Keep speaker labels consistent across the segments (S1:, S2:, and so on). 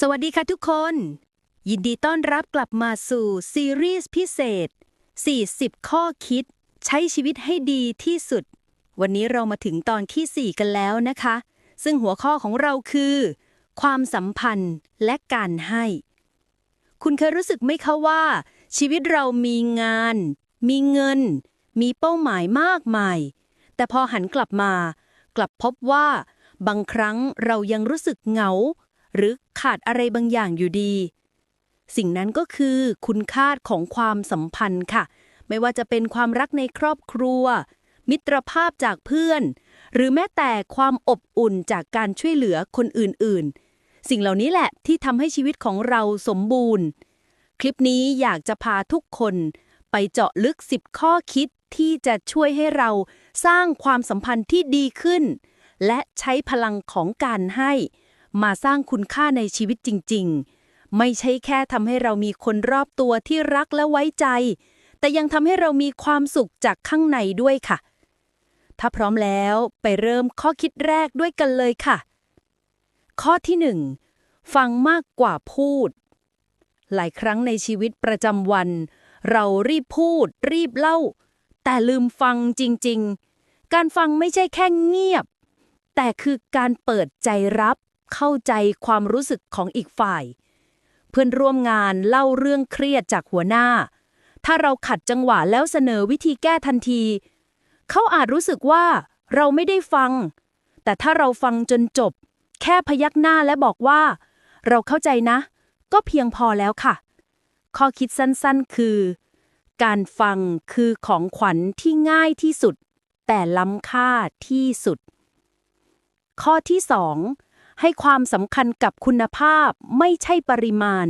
S1: สวัสดีค่ะทุกคน ยินดีต้อนรับกลับมาสู่ซีรีส์พิเศษ 40 ข้อคิด ใช้ชีวิตให้ดีที่สุด วันนี้เรามาถึงตอนที่ 4 กันแล้วนะคะ ซึ่งหัวข้อของเราคือ ความสัมพันธ์และการให้ คุณเคยรู้สึกไหมคะว่า ชีวิตเรามีงาน มีเงิน มีเป้าหมายมากมาย แต่พอหันกลับมา กลับพบว่า บางครั้งเรายังรู้สึกเหงา หรือ ขาดอะไรบางอย่างอยู่ดี สิ่งนั้นก็คือคุณค่าของความสัมพันธ์ค่ะ ไม่ว่าจะเป็นความรักในครอบครัว มิตรภาพจากเพื่อน หรือแม้แต่ความอบอุ่นจากการช่วยเหลือคนอื่นๆ สิ่งเหล่านี้แหละที่ทำให้ชีวิตของเราสมบูรณ์ คลิปนี้อยากจะพาทุกคนไปเจาะลึก 10 ข้อคิดที่จะช่วยให้เราสร้างความสัมพันธ์ที่ดีขึ้น และใช้พลังของการให้ มาสร้างคุณค่าในชีวิตจริง ๆ ไม่ใช่แค่ทำให้เรามีคนรอบตัวที่รักและไว้ใจ แต่ยังทำให้เรามีความสุขจากข้างในด้วยค่ะ ถ้าพร้อมแล้วไปเริ่มข้อคิดแรกด้วยกันเลยค่ะ ข้อที่หนึ่งฟังมากกว่าพูด หลายครั้งในชีวิตประจำวัน เรารีบพูด รีบเล่า แต่ลืมฟังจริง ๆ การฟังไม่ใช่แค่เงียบ แต่คือการเปิดใจรับ เข้าใจความรู้สึกของอีกฝ่าย เพื่อนร่วมงานเล่าเรื่องเครียดจากหัวหน้า ถ้าเราขัดจังหวะแล้วเสนอวิธีแก้ทันที เขาอาจรู้สึกว่าเราไม่ได้ฟัง แต่ถ้าเราฟังจนจบ แค่พยักหน้าและบอกว่า เราเข้าใจนะ ก็เพียงพอแล้วค่ะ ข้อคิดสั้นๆคือ การฟังคือของขวัญที่ง่ายที่สุด แต่ล้ำค่าที่สุดข้อที่ 2 ให้ความสำคัญกับคุณภาพไม่ใช่ปริมาณ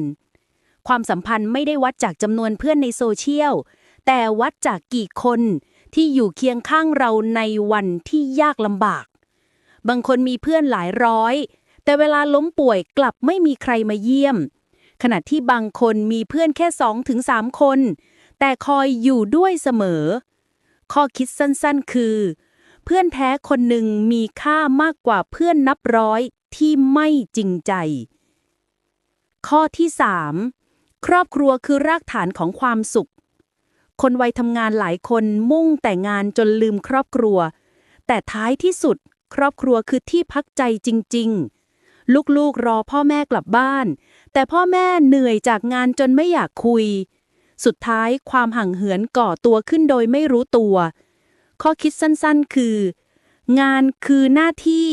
S1: ความสัมพันธ์ไม่ได้วัดจากจำนวนเพื่อนในโซเชียล แต่วัดจากกี่คนที่อยู่เคียงข้างเราในวันที่ยากลำบาก บางคนมีเพื่อนหลายร้อย แต่เวลาล้มป่วยกลับไม่มีใครมาเยี่ยม ขณะที่บางคนมีเพื่อนแค่สองถึงสามคน แต่คอยอยู่ด้วยเสมอ ข้อคิดสั้นๆคือ เพื่อนแท้คนหนึ่งมีค่ามากกว่าเพื่อนนับร้อย ที่ไม่จริงใจ ข้อที่ 3 ครอบครัวคือรากฐานของความสุข คนวัยทำงานหลายคนมุ่งแต่งานจนลืมครอบครัว แต่ท้ายที่สุด ครอบครัวคือที่พักใจจริง ๆลูกๆ รอพ่อแม่กลับบ้าน แต่พ่อแม่เหนื่อยจากงานจนไม่อยากคุย สุดท้ายความห่างเหินก่อตัวขึ้นโดยไม่รู้ตัว ข้อคิดสั้นๆคือ งานคือหน้าที่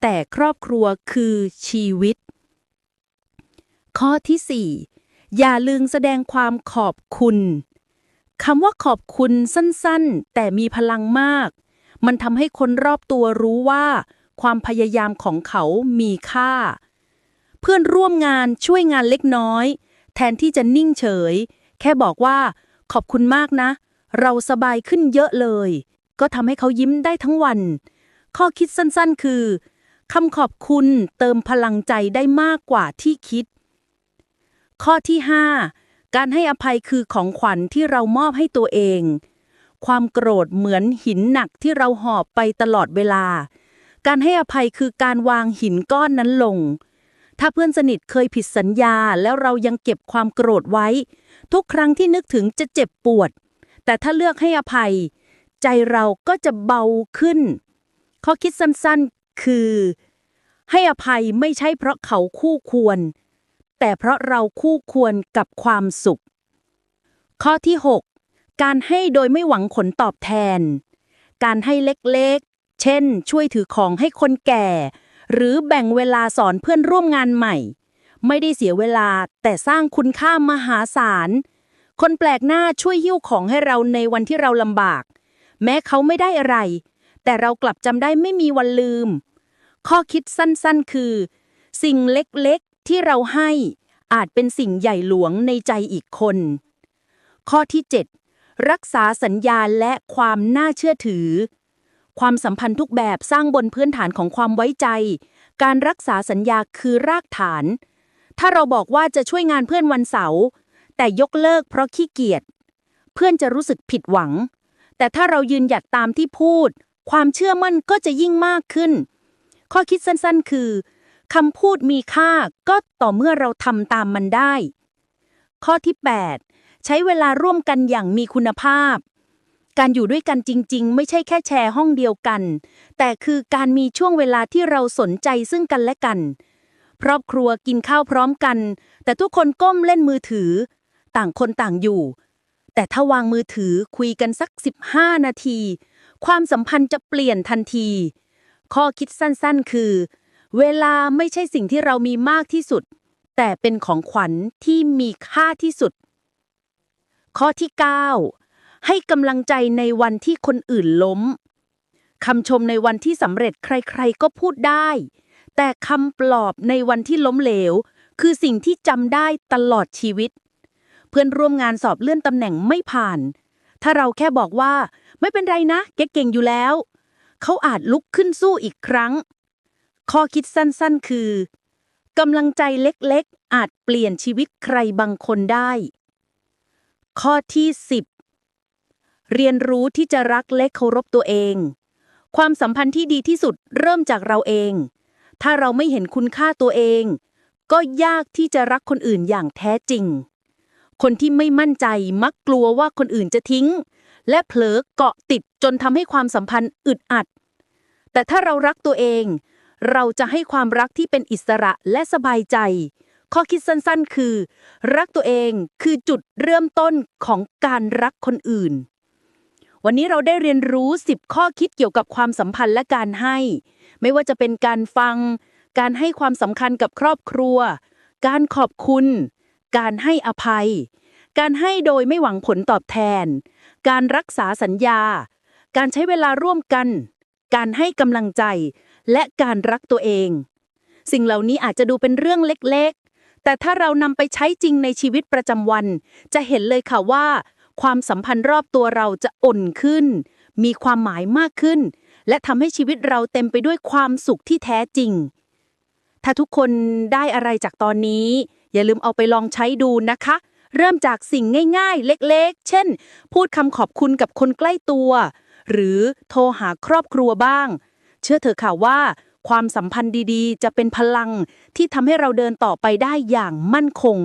S1: แต่ครอบครัวคือชีวิต ข้อที่ 4 อย่าลืมแสดงความขอบคุณคำว่าขอบคุณสั้นๆ แต่มีพลังมาก มันทำให้คนรอบตัวรู้ว่า ความพยายามของเขามีค่า เพื่อนร่วมงานช่วยงานเล็กน้อย แทนที่จะนิ่งเฉย แค่บอกว่า ขอบคุณมากนะ เราสบายขึ้นเยอะเลย ก็ทำให้เขายิ้มได้ทั้งวัน ข้อคิดสั้นๆ คือ คำขอบคุณเติมพลังใจได้มากกว่าที่คิด ข้อที่ 5 การให้อภัยคือของขวัญที่เรามอบให้ตัวเอง ความโกรธเหมือนหินหนักที่เราหอบไปตลอดเวลา การให้อภัยคือการวางหินก้อนนั้นลง ถ้าเพื่อนสนิทเคยผิดสัญญาแล้วเรายังเก็บความโกรธไว้ ทุกครั้งที่นึกถึงจะเจ็บปวด แต่ถ้าเลือกให้อภัย ใจเราก็จะเบาขึ้นข้อคิดสั้นๆ คือ ให้อภัยไม่ใช่เพราะเขาคู่ควร แต่เพราะเราคู่ควรกับความสุข ข้อที่ 6 การให้โดยไม่หวังผลตอบแทน การให้เล็กๆ เช่น ช่วยถือของให้คนแก่ หรือแบ่งเวลาสอนเพื่อนร่วมงานใหม่ ไม่ได้เสียเวลาแต่สร้างคุณค่ามหาศาลคนแปลกหน้าช่วยหิ้วของให้เราในวันที่เราลำบาก แม้เขาไม่ได้อะไร แต่เรากลับจำได้ไม่มีวันลืม ข้อคิดสั้นๆ คือ สิ่งเล็กๆ ที่เราให้อาจเป็นสิ่งใหญ่หลวงในใจอีกคน ข้อที่ 7 รักษาสัญญาและความน่าเชื่อถือ ความสัมพันธ์ทุกแบบสร้างบนพื้นฐานของความไว้ใจ การรักษาสัญญาคือรากฐาน ถ้าเราบอกว่าจะช่วยงานเพื่อนวันเสาร์แต่ยกเลิกเพราะขี้เกียจเพื่อนจะรู้สึกผิดหวัง แต่ถ้าเรายืนหยัดตามที่พูด ความเชื่อมั่นก็จะยิ่งมากขึ้น ข้อคิดสั้นๆ คือคำพูดมีค่าก็ต่อเมื่อเราทำตามมันได้ ข้อที่ 8 ใช้เวลาร่วมกันอย่างมีคุณภาพ การอยู่ด้วยกันจริง ๆ ไม่ใช่แค่แชร์ห้องเดียวกัน แต่คือการมีช่วงเวลาที่เราสนใจซึ่งกันและกัน ครอบครัวกินข้าวพร้อมกัน แต่ทุกคนก้มเล่นมือถือ ต่างคนต่างอยู่ แต่ถ้าวางมือถือคุยกันสัก 15 นาที ความสัมพันธ์จะเปลี่ยนทันที ข้อคิดสั้นๆ คือ เวลาไม่ใช่สิ่งที่เรามีมากที่สุด แต่เป็นของขวัญที่มีค่าที่สุด ข้อที่ 9 ให้กำลังใจในวันที่คนอื่นล้มคำชมในวันที่สำเร็จใครๆก็พูดได้ แต่คำปลอบในวันที่ล้มเหลว คือสิ่งที่จำได้ตลอดชีวิต เพื่อนร่วมงานสอบเลื่อนตำแหน่งไม่ผ่าน ถ้าเราแค่บอกว่า ไม่เป็นไรนะแกเก่งอยู่แล้ว เขาอาจลุกขึ้นสู้อีกครั้ง ข้อคิดสั้นๆ คือกำลังใจเล็กๆ อาจเปลี่ยนชีวิตใครบางคนได้ ข้อที่ 10 เรียนรู้ที่จะรักและเคารพตัวเอง ความสัมพันธ์ที่ดีที่สุดเริ่มจากเราเอง ถ้าเราไม่เห็นคุณค่าตัวเอง ก็ยากที่จะรักคนอื่นอย่างแท้จริง คนที่ไม่มั่นใจมักกลัวว่าคนอื่นจะทิ้ง และเผลอเกาะติดจนทำให้ความสัมพันธ์อึดอัด แต่ถ้าเรารักตัวเอง เราจะให้ความรักที่เป็นอิสระและสบายใจ ข้อคิดสั้นๆ คือ รักตัวเองคือจุดเริ่มต้นของการรักคนอื่น วันนี้เราได้เรียนรู้ 10 ข้อคิดเกี่ยวกับความสัมพันธ์และการให้ ไม่ว่าจะเป็นการฟัง การให้ความสำคัญกับครอบครัว การขอบคุณ การให้อภัย การให้โดยไม่หวังผลตอบแทน การรักษาสัญญา การใช้เวลาร่วมกัน การให้กำลังใจ และการรักตัวเอง สิ่งเหล่านี้อาจจะดูเป็นเรื่องเล็กๆ แต่ถ้าเรานำไปใช้จริงในชีวิตประจำวัน จะเห็นเลยค่ะว่า ความสัมพันธ์รอบตัวเราจะอ่อนขึ้น มีความหมายมากขึ้น และทำให้ชีวิตเราเต็มไปด้วยความสุขที่แท้จริง ถ้าทุกคนได้อะไรจากตอนนี้ อย่าลืมเอาไปลองใช้ดูนะคะ เริ่มจากสิ่งง่าย ๆ เล็กๆ เช่น พูดคำขอบคุณกับคนใกล้ตัว หรือโทรหาครอบครัวบ้าง เชื่อเถอะค่ะว่า ความสัมพันธ์ดีๆ จะเป็นพลังที่ทำให้เราเดินต่อไปได้อย่างมั่นคง